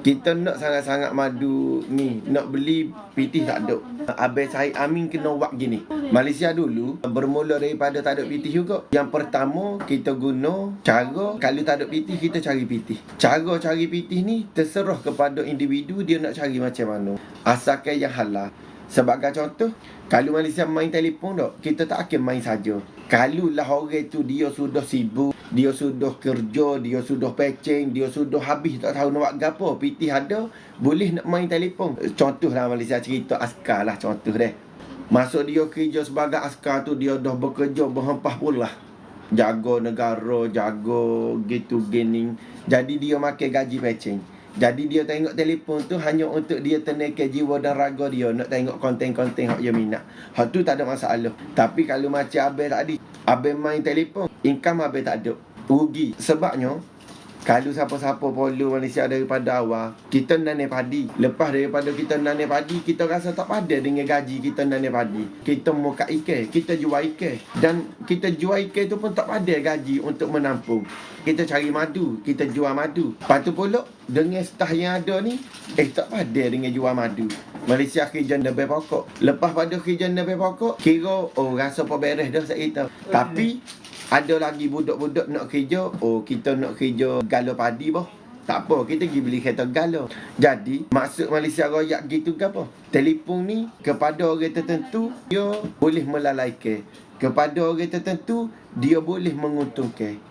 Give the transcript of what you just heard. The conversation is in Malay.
Kita nak sangat-sangat madu ni Nak beli pitih tak ada. Abang Syahid Amin kena buat gini. Malaysia dulu Bermula daripada tak ada pitih juga. Yang pertama Kita guna Cara Kalau tak ada pitih Kita cari pitih Cara cari pitih ni Terserah kepada individu Dia nak cari macam mana. Asalkan yang halal Sebagai contoh Kalau Malaysia main telefon tak Kita tak akan main saja. Kalau lah orang tu Dia sudah sibuk Dia sudah kerja Dia sudah pecing Dia sudah habis Tak tahu nak buat apa. Pitih ada Boleh nak main telefon. Contoh lah Malaysia cerita askar lah Contoh deh. Masuk dia kerja sebagai askar tu Dia dah bekerja Berhempah pula Jaga negara Jaga gitu gaining Jadi dia makan gaji pecing jadi dia tengok telefon tu hanya untuk dia tenaga jiwa dan raga dia nak tengok konten-konten hak dia minat. Hak tu tak ada masalah. Tapi kalau macam abang tadi, abang main telefon, income abang tak ada. Rugi. Sebabnya kalau siapa-siapa follow Malaysia daripada awal, kita nanai padi. Lepas daripada kita nanai padi, kita rasa tak pada dengan gaji kita nanai padi. Kita mau kat ikan, kita jual ikan. Dan kita jual ikan tu pun tak pada gaji untuk menampung. Kita cari madu, kita jual madu. Lepas tu pula, dengan stah yang ada ni, eh tak pada dengan jual madu. Malaysia kerja lebih pokok. Lepas pada kerja lebih pokok, kira, oh rasa apa beres dah saya kita. Tapi, ada lagi budak-budak nak kerja Oh kita nak kerja galo padi boh tak apa, kita pergi beli kereta galo. Jadi, maksud Malaysia royak gitu ke apa? Telefon ni, kepada orang tertentu, dia boleh melalaikan. Kepada orang tertentu, dia boleh menguntungkan.